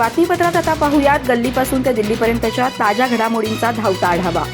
बातमीपत्रात आता पाहूयात गल्लीपासून ते दिल्लीपर्यंतच्या ताज्या घडामोडींचा धावता आढावा.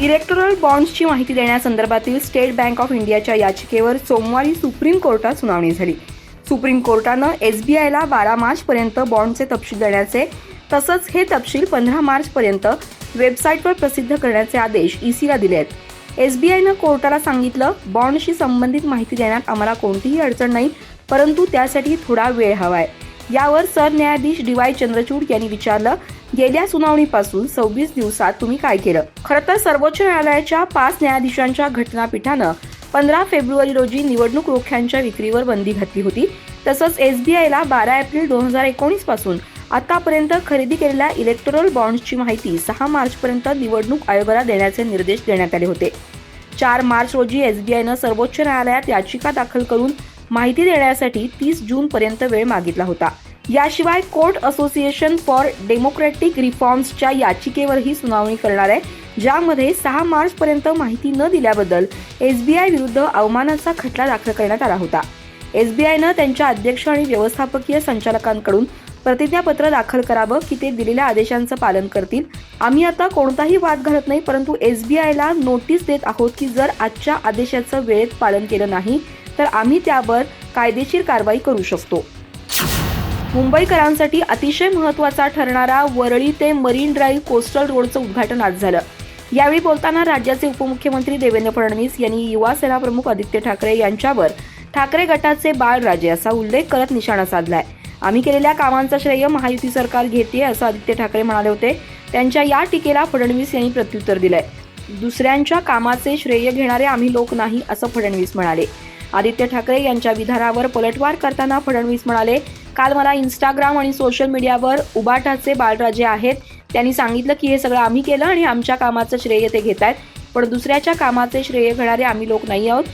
इलेक्टोरल बॉन्ड्सची माहिती देण्यासंदर्भातील स्टेट बँक ऑफ इंडियाच्या याचिकेवर सोमवारी सुप्रीम कोर्टात सुनावणी झाली. सुप्रीम कोर्टानं एस बी आयला बारा मार्चपर्यंत बॉन्डचे तपशील देण्याचे तसंच हे तपशील पंधरा मार्चपर्यंत वेबसाईटवर प्रसिद्ध करण्याचे आदेश ईसीला दिले आहेत. एस बी आयनं कोर्टाला सांगितलं बॉन्डशी संबंधित माहिती देण्यात आम्हाला कोणतीही अडचण नाही परंतु त्यासाठी थोडा वेळ हवा आहे. यावर सरन्यायाधीश डी वाय चंद्रचूड यांनी विचारलं गेल्या सुनावणीपासून सव्वीस दिवसात तुम्ही काय केलं? खरं तर सर्वोच्च न्यायालयाच्या पाच न्यायाधीशांच्या घटनापीठानं पंधरा फेब्रुवारी रोजी निवडणूक रोख्यांच्या विक्रीवर बंदी घातली होती. तसंच एस डी आयला बारा एप्रिल दोन हजार एकोणीसपासून आतापर्यंत खरेदी केलेल्या इलेक्टोरल बॉन्ड्सची माहिती सहा मार्चपर्यंत निवडणूक आयोगाला देण्याचे निर्देश देण्यात आले होते. चार मार्च रोजी एसबीआयनं सर्वोच्च न्यायालयात याचिका दाखल करून माहिती देण्यासाठी तीस जून पर्यंत वेळ मागितला होता. याशिवाय कोर्ट असोसिएशन फॉर डेमोक्रॅटिक रिफॉर्म्सच्या याचिकेवरही सुनावणी करणार आहे ज्यामध्ये सहा मार्च पर्यंत माहिती न दिल्याबद्दल एसबीआय विरुद्ध अवमानाचा खटला दाखल करण्यात आला होता. एसबीआयनं त्यांच्या अध्यक्ष आणि व्यवस्थापकीय संचालकांकडून प्रतिज्ञापत्र दाखल करावं की ते दिलेल्या आदेशांचं पालन करतील. आम्ही आता कोणताही वाद घालत नाही परंतु एसबीआयला नोटीस देत आहोत की जर आजच्या आदेशाचं वेळेत पालन केलं नाही तर आम्ही त्यावर कायदेशीर कारवाई करू शकतो. मुंबईकरांसाठी अतिशय महत्त्वाचा ठरणारा वरळी ते मरीन ड्राईव्ह कोस्टल रोडचं उद्घाटन आज झालं. यावेळी बोलताना राज्याचे उपमुख्यमंत्री देवेंद्र फडणवीस यांनी युवा सेना प्रमुख आदित्य ठाकरे यांच्यावर ठाकरे गटाचे बाळराजे असा उल्लेख करत निशाणा साधलाय. आम्ही केलेल्या कामांचं श्रेय महायुती सरकार घेते असं आदित्य ठाकरे म्हणाले होते. त्यांच्या या टीकेला फडणवीस यांनी प्रत्युत्तर दिलंय. दुसऱ्यांच्या कामाचे श्रेय घेणारे आम्ही लोक नाही असं फडणवीस म्हणाले. आदित्य ठाकरे यांच्या विधानावर पलटवार करताना फडणवीस म्हणाले काल मला इंस्टाग्राम आणि सोशल मीडियावर उबाटाचे बाळराजे आहेत. त्यांनी सांगितलं की हे सगळं आम्ही केलं आणि आमच्या कामाचं श्रेय ते घेत आहेत. पण दुसऱ्याच्या कामाचे श्रेय घेणारे आम्ही लोक नाही आहोत.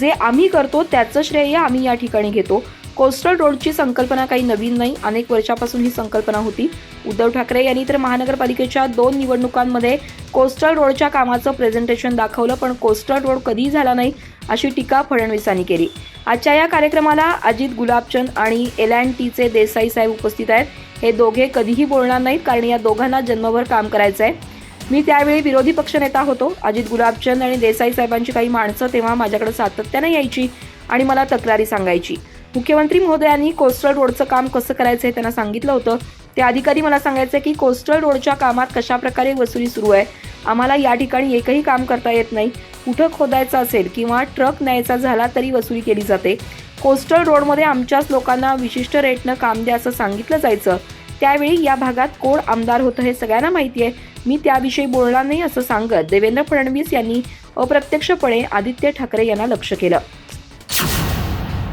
जे आम्ही करतो त्याचं श्रेय आम्ही या ठिकाणी घेतो. कोस्टल रोडची संकल्पना काही नवीन नाही. अनेक वर्षापासून ही संकल्पना होती. उद्धव ठाकरे यांनी तर महानगरपालिकेच्या दोन निवडणुकांमध्ये कोस्टल रोडच्या कामाचं प्रेझेंटेशन दाखवलं पण कोस्टल रोड कधीही झाला नाही अशी टीका फडणवीसांनी केली. आजच्या या कार्यक्रमाला अजित गुलाबचंद आणि एल अँड टीचे देसाई साहेब उपस्थित आहेत. हे दोघे कधीही बोलणार नाहीत कारण या दोघांना जन्मभर काम करायचं आहे मी त्यावेळी विरोधी पक्षनेता होतो. अजित गुलाबचंद आणि देसाई साहेबांची काही माणसं तेव्हा माझ्याकडे सातत्याने यायची आणि मला तक्रारी सांगायची. मुख्यमंत्री महोदयांनी कोस्टल रोडचं काम कसं करायचं हे त्यांना सांगितलं होतं. ते अधिकारी मला सांगायचं की कोस्टल रोडच्या कामात कशा प्रकारे वसुली सुरू आहे. आम्हाला या ठिकाणी एकही काम करता येत नाही. कुठं खोदायचं असेल किंवा ट्रक न्यायचा झाला तरी वसुली केली जाते. कोस्टल रोडमध्ये आमच्याच लोकांना विशिष्ट रेटनं काम द्या असं सांगितलं जायचं. त्यावेळी या भागात कोण आमदार होतं हे सगळ्यांना माहिती आहे. मी त्याविषयी बोलणार नाही असं सांगत देवेंद्र फडणवीस यांनी अप्रत्यक्षपणे आदित्य ठाकरे यांना लक्ष केलं.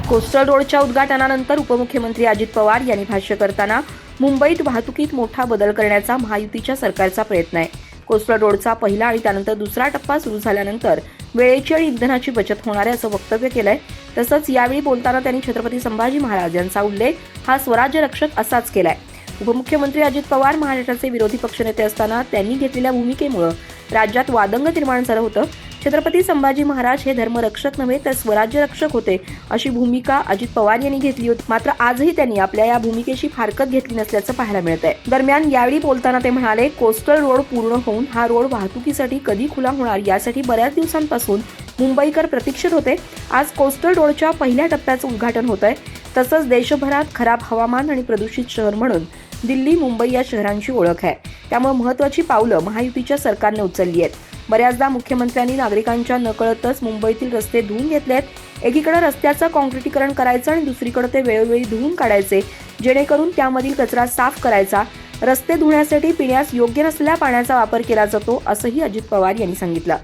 कोस्टल रोडच्या उद्घाटनानंतर उपमुख्यमंत्री अजित पवार यांनी भाष्य करताना मुंबईत वाहतुकीत मोठा बदल करण्याचा महायुतीच्या सरकारचा प्रयत्न आहे. कोस्टल रोडचा पहिला आणि त्यानंतर दुसरा टप्पा सुरू झाल्यानंतर वेळेची आणि इंधनाची बचत होणार आहे असं वक्तव्य केलंय. तसंच यावेळी बोलताना त्यांनी छत्रपती संभाजी महाराज यांचा उल्लेख हा स्वराज्य रक्षक असाच केलाय. उपमुख्यमंत्री अजित पवार महाराष्ट्राचे विरोधी पक्षनेते असताना त्यांनी घेतलेल्या भूमिकेमुळे राज्यात वादंग निर्माण झालं होतं. छत्रपती संभाजी महाराज हे धर्मरक्षक नव्हे तर स्वराज्य रक्षक होते अशी भूमिका अजित पवार यांनी घेतली होती. मात्र आजही त्यांनी आपल्या या भूमिकेशी फारकत घेतली नसल्याचं पाहायला मिळत आहे दरम्यान यावेळी बोलताना ते म्हणाले कोस्टल रोड पूर्ण होऊन हा रोड वाहतुकीसाठी कधी खुला होणार यासाठी बऱ्याच दिवसांपासून मुंबईकर प्रतीक्षित होते. आज कोस्टल रोडच्या पहिल्या टप्प्याचं उद्घाटन होत आहे तसंच देशभरात खराब हवामान आणि प्रदूषित शहर म्हणून दिल्ली मुंबई या शहरांची ओळख आहे. त्यामुळे महत्वाची पावलं महायुतीच्या सरकारने उचलली आहेत. बऱ्याचदा मुख्यमंत्र्यांनी नागरिकांच्या नकळतच मुंबईतील रस्ते धुवून घेतले आहेत. एकीकडे रस्त्याचं कॉन्क्रिटीकरण करायचं आणि दुसरीकडे ते वेळोवेळी धुवून काढायचे जेणेकरून त्यामधील कचरा साफ करायचा. रस्ते धुण्यासाठी पिण्यास योग्य नसलेल्या पाण्याचा वापर केला जातो असंही अजित पवार यांनी सांगितलं.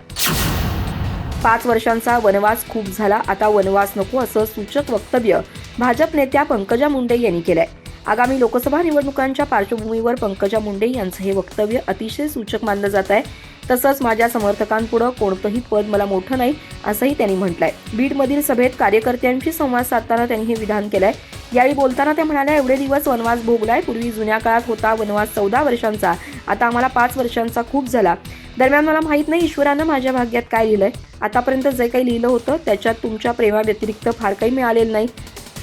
पाच वर्षांचा वनवास खूप झाला आता वनवास नको असं सूचक वक्तव्य भाजप नेत्या पंकजा मुंडे यांनी केलंय. आगामी लोकसभा निवडणुकांच्या पार्श्वभूमीवर पंकजा मुंडे यांचं हे वक्तव्य अतिशय सूचक मानलं जात आहे. तसंच माझ्या समर्थकांपुढं कोणतंही पद मला मोठं नाही असंही त्यांनी म्हटलंय. बीडमधील सभेत कार्यकर्त्यांशी संवाद साधताना त्यांनी हे विधान केलंय. यावेळी बोलताना त्या म्हणाल्या एवढे दिवस वनवास भोगलाय पूर्वी जुन्या काळात होता वनवास चौदा वर्षांचा. आता आम्हाला पाच वर्षांचा खूप झाला. दरम्यान मला माहीत नाही ईश्वरानं माझ्या भाग्यात काय लिहिलंय. आतापर्यंत जे काही लिहिलं होतं त्याच्यात तुमच्या प्रेमाव्यतिरिक्त फार काही मिळालेलं नाही.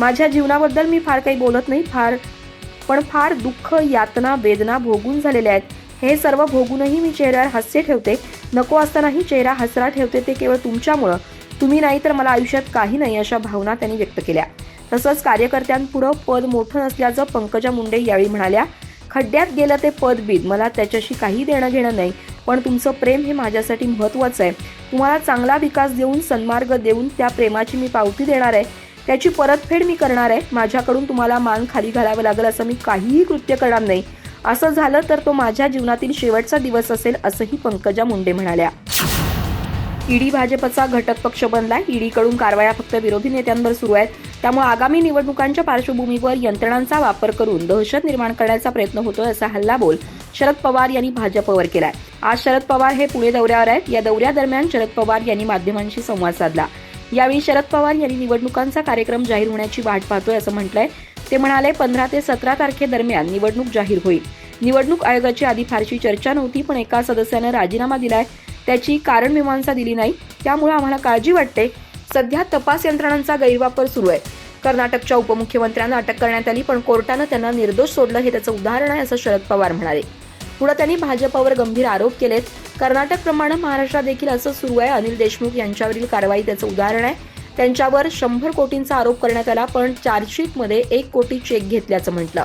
माझ्या जीवनाबद्दल मी फार काही बोलत नाही फार पण फार दुःख यातना वेदना भोगून झालेल्या आहेत. हे सर्व भोगूनही मी चेहऱ्यावर हास्य ठेवते. नको असतानाही चेहरा हसरा ठेवते ते केवळ तुमच्यामुळं. तुम्ही नाही तर मला आयुष्यात काही नाही अशा भावना त्यांनी व्यक्त केल्या. तसंच कार्यकर्त्यांपुढं पद मोठं नसल्याचं पंकजा मुंडे यावेळी म्हणाल्या खड्ड्यात गेलं ते पद बीद मला त्याच्याशी काही देणं घेणं नाही. पण तुमचं प्रेम हे माझ्यासाठी महत्त्वाचं आहे. तुम्हाला चांगला विकास देऊन सन्मार्ग देऊन त्या प्रेमाची मी पावती देणार आहे. त्याची परतफेड मी करणार आहे. माझ्याकडून तुम्हाला मान खाली घालावं लागेल असं मी काहीही कृत्य करणार नाही. असं झालं तर तो माझ्या जीवनातील शेवटचा दिवस असेल असंही पंकजा मुंडे म्हणाल्या. ईडी भाजपचा घटक पक्ष बनलाय. ईडीकडून कारवाया फक्त विरोधी नेत्यांवर सुरू आहेत. त्यामुळे आगामी निवडणुकांच्या पार्श्वभूमीवर यंत्रणांचा वापर करून दहशत निर्माण करण्याचा प्रयत्न होतोय असा हल्लाबोल शरद पवार यांनी भाजपवर केलाय. आज शरद पवार हे पुणे दौऱ्यावर आहेत. या दौऱ्यादरम्यान शरद पवार यांनी माध्यमांशी संवाद साधला. यावेळी शरद पवार यांनी निवडणुकांचा कार्यक्रम जाहीर होण्याची वाट पाहतोय असं म्हटलंय. ते म्हणाले पंधरा ते सतरा तारखेदरम्यान निवडणूक जाहीर होईल. निवडणूक आयोगाची आधी फारशी चर्चा नव्हती पण एका सदस्यानं राजीनामा दिलाय. त्याची कारण मीमांसा दिली नाही. त्यामुळे आम्हाला काळजी वाटते. सध्या तपास यंत्रणांचा गैरवापर सुरू आहे. कर्नाटकच्या उपमुख्यमंत्र्यांना अटक करण्यात आली पण कोर्टानं त्यांना निर्दोष सोडलं हे त्याचं उदाहरण आहे असं शरद पवार म्हणाले. पुढे त्यांनी भाजपवर गंभीर आरोप केलेत. कर्नाटकप्रमाणे महाराष्ट्रात देखील असं सुरू आहे. अनिल देशमुख यांच्यावरील कारवाई त्याचं उदाहरण आहे. त्यांच्यावर शंभर कोटींचा आरोप करण्यात आला पण चार्जशीटमध्ये एक कोटी चेक घेतल्याचं म्हटलं.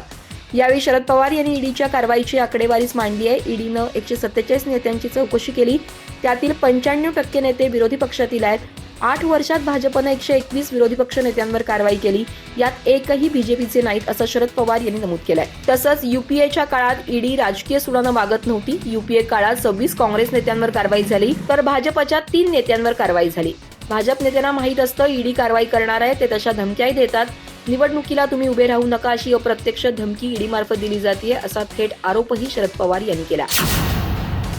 यावेळी शरद पवार यांनी ईडीच्या कारवाईची आकडेवारीच मांडली आहे. ईडीनं एकशे सत्तेचाळीस नेत्यांची चौकशी केली. त्यातील पंच्याण्णव टक्के नेते विरोधी पक्षातील आहेत. आठ वर्षात भाजपनं एकशे एकवीस विरोधी पक्ष नेत्यांवर कारवाई केली. यात एकही बीजेपीचे नाहीत असं शरद पवार यांनी नमूद केलंय. तसंच युपीएच्या काळात ईडी राजकीय सुडानं मागत नव्हती. युपीए काळात सव्वीस काँग्रेस नेत्यांवर कारवाई झाली. तर भाजपच्या तीन नेत्यांवर कारवाई झाली. भाजप नेत्यांना माहीत असतं ईडी कारवाई करणार आहे ते तशा धमक्याही देतात. निवडणुकीला तुम्ही उभे राहू नका अशी अप्रत्यक्ष धमकी ईडीमार्फत दिली जाते असा थेट आरोपही शरद पवार यांनी केला.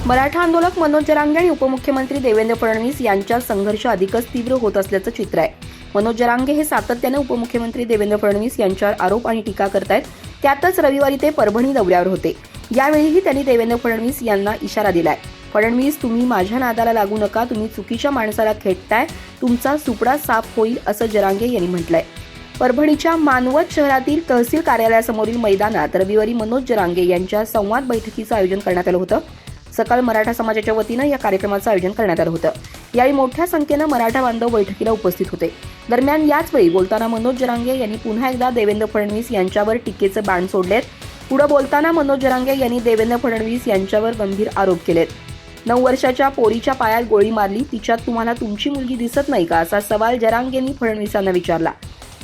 मराठा आंदोलक मनोज जरांगे आणि उपमुख्यमंत्री देवेंद्र फडणवीस यांच्यात संघर्ष अधिकच तीव्र होत असल्याचं चित्र आहे. मनोज जरांगे हे सातत्याने उपमुख्यमंत्री देवेंद्र फडणवीस यांच्यावर आरोप आणि टीका करतायत. त्यातच रविवारी ते परभणी दौऱ्यावर होते. यावेळीही त्यांनी देवेंद्र फडणवीस यांना इशारा दिलाय. फडणवीस तुम्ही माझ्या नादाला लागू नका तुम्ही चुकीच्या माणसाला खेटताय तुमचा सुपडा साफ होईल असं जरांगे यांनी म्हटलंय. परभणीच्या मानवत शहरातील तहसील कार्यालयासमोरील मैदानात रविवारी मनोज जरांगे यांच्या संवाद बैठकीचं आयोजन करण्यात आलं होतं. सकाळ मराठा समाजाच्या वतीनं या कार्यक्रमाचं आयोजन करण्यात आलं होतं. यावेळी मोठ्या संख्येनं मराठा बांधव बैठकीला उपस्थित होते. दरम्यान याच वेळी बोलताना मनोज जरांगे यांनी पुन्हा एकदा देवेंद्र फडणवीस यांच्यावर टीकेचं बाण सोडलेत. पुढे बोलताना मनोज जरांगे यांनी देवेंद्र फडणवीस यांच्यावर गंभीर आरोप केलेत. नऊ वर्षाच्या पोरीच्या पायात गोळी मारली. तिच्यात तुम्हाला तुमची मुलगी दिसत नाही का? असा सवाल जरांगेंनी फडणवीसांना विचारला.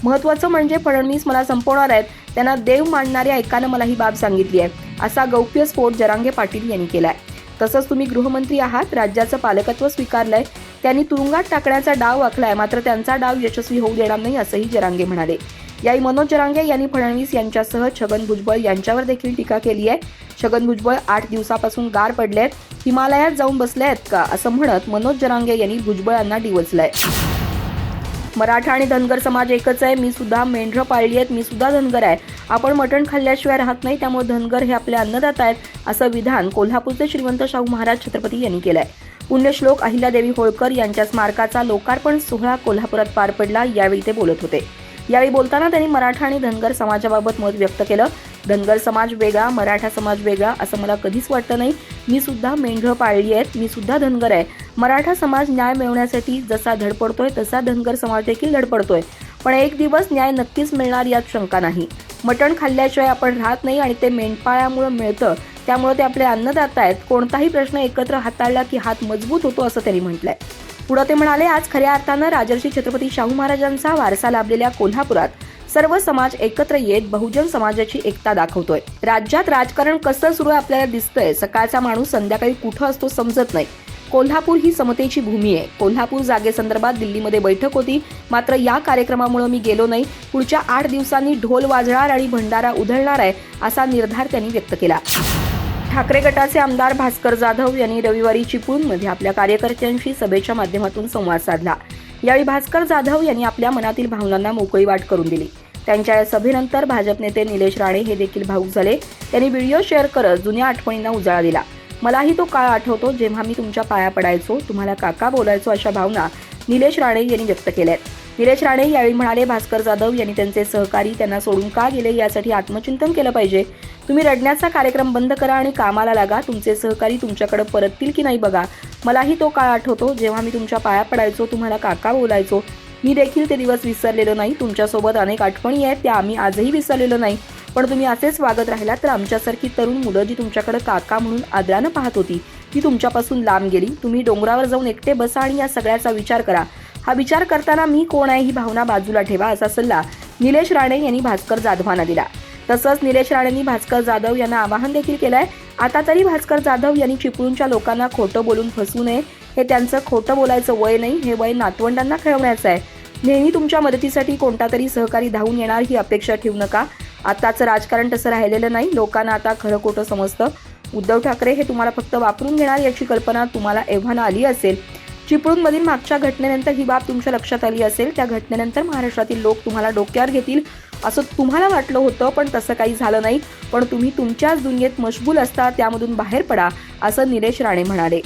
महत्वाचं म्हणजे फडणवीस मला संपवणार आहेत. त्यांना देव मानणाऱ्या एकानं मला ही बाब सांगितली आहे. असा गौप्यस्फोट जरांगे पाटील यांनी केलाय. तसंच तुम्ही गृहमंत्री आहात राज्याचं पालकत्व स्वीकारलंय. त्यांनी तुरुंगात टाकण्याचा डाव आखलाय. मात्र त्यांचा डाव यशस्वी होऊ देणार नाही असंही जरांगे म्हणाले. यावेळी मनोज जरांगे यांनी फडणवीस यांच्यासह छगन भुजबळ यांच्यावर देखील टीका केली आहे. छगन भुजबळ आठ दिवसापासून गार पडले आहेत हिमालयात जाऊन बसले आहेत का? असं म्हणत मनोज जरांगे यांनी भुजबळांना डिवचलंय. मराठा आणि धनगर समाज एकच आहे. मी सुद्धा मेंढरं पाळली आहेत. मी सुद्धा धनगर आहे. आपण मटण खाल्ल्याशिवाय राहत नाही. त्यामुळे धनगर हे आपले अन्नदाता आहेत असं विधान कोल्हापूरचे श्रीमंत शाहू महाराज छत्रपती यांनी केलंय. पुण्यश्लोक अहिल्यादेवी होळकर यांच्या स्मारकाचा लोकार्पण सोहळा कोल्हापुरात पार पडला. यावेळी ते बोलत होते. यावेळी बोलताना त्यांनी मराठा आणि धनगर समाजाबाबत मत व्यक्त केलं. धनगर समाज वेगळा मराठा समाज वेगळा असं मला कधीच वाटतं नाही. मी सुद्धा मेंढरं पाळली आहेत मी सुद्धा धनगर आहे. मराठा समाज न्याय मिळवण्यासाठी जसा धडपडतोय तसा धनगर समाज देखील धडपडतोय पण एक दिवस न्याय नक्कीच मिळणार यात शंका नाही. मटण खाल्ल्याशिवाय आपण राहत नाही आणि ते मेंढपाळामुळे मिळतं. त्यामुळे ते आपले अन्नदाता आहेत. कोणताही प्रश्न एकत्र हाताळला की हात मजबूत होतो असं त्यांनी म्हटलंय. पुढे ते म्हणाले आज खऱ्या अर्थानं राजर्षी छत्रपती शाहू महाराजांचा वारसा लाभलेल्या कोल्हापुरात सर्व समाज एकत्र येत बहुजन समाजाची एकता दाखवतोय. राज्यात राजकारण कसं सुरू आहे आपल्याला दिसतंय. सकाळचा माणूस संध्याकाळी कुठं असतो समजत नाही. कोल्हापूर ही समतेची भूमी आहे. कोल्हापूर जागेसंदर्भात दिल्लीमध्ये बैठक होती. मात्र या कार्यक्रमामुळे मी गेलो नाही. पुढच्या आठ दिवसांनी ढोल वाजणार आणि भंडारा उधळणार आहे असा निर्धार त्यांनी व्यक्त केला. ठाकरे गटाचे आमदार भास्कर जाधव यांनी रविवारी चिपळूणमध्ये आपल्या कार्यकर्त्यांशी सभेच्या माध्यमातून संवाद साधला. यावेळी भास्कर जाधव यांनी आपल्या मनातील भावनांना मोकळी वाट करून दिली. त्यांच्या या सभेनंतर भाजप नेते निलेश राणे हे देखील भाऊक झाले. त्यांनी व्हिडिओ शेअर करत जुन्या आठवणींना उजाळा दिला. मलाही तो काळ आठवतो जेव्हा मी तुमच्या पाया पडायचो तुम्हाला काका बोलायचो अशा भावना निलेश राणे यांनी व्यक्त केल्या आहेत निलेश राणे यावेळी म्हणाले भास्कर जाधव यांनी त्यांचे सहकारी त्यांना सोडून का गेले? यासाठी आत्मचिंतन केलं पाहिजे. तुम्ही रडण्याचा कार्यक्रम बंद करा आणि कामाला लागा. तुमचे सहकारी तुमच्याकडे परततील की नाही बघा. मलाही तो काळ आठवतो. जेव्हा मी तुमच्या पाया पडायचो तुम्हाला काका बोलायचो. मी देखील ते दिवस विसरलेलो नाही. तुमच्यासोबत अनेक आठवणी आहेत त्या आम्ही आजही विसरलेलो नाही. पण तुम्ही असेच वागत राहिलात तर आमच्यासारखी तरुण मुलं जी तुमच्याकडे काका म्हणून आदरानं पाहत होती ती तुमच्यापासून लांब गेली. तुम्ही डोंगरावर जाऊन एकटे बसा आणि या सगळ्याचा विचार करा. हा विचार करताना मी कोण आहे ही भावना बाजूला ठेवा असा सल्ला निलेश राणे यांनी भास्कर जाधवांना दिला. तसंच निलेश राणेंनी भास्कर जाधव यांना आवाहन देखील केलंय. आता तरी भास्कर जाधव यांनी चिपळूणच्या लोकांना खोटं बोलून फसू नये. हे त्यांचं खोटं बोलायचं वय नाही हे वय नातवंडांना खेळवण्याचं आहे. नेहमी तुमच्या मदतीसाठी कोणता तरी सहकारी धावून येणार ही अपेक्षा ठेवू नका. आताचं राजकारण तसं राहिलेलं नाही. लोकांना आता खरं खोटं समजतं. उद्धव ठाकरे हे तुम्हाला फक्त वापरून घेणार याची कल्पना तुम्हाला एव्हाना आली असेल. चिपळूणमधील मागच्या घटनेनंतर ही बाब तुमच्या लक्षात आली असेल. त्या घटनेनंतर महाराष्ट्रातील लोक तुम्हाला डोक्यावर घेतील. असं तुम्हाला वाटलं होतं पण तसं काही झालं नाही. पण तुम्ही तुमच्याच दुनियेत मशबूल असता त्यामधून बाहेर पडा असं निलेश राणे म्हणाले.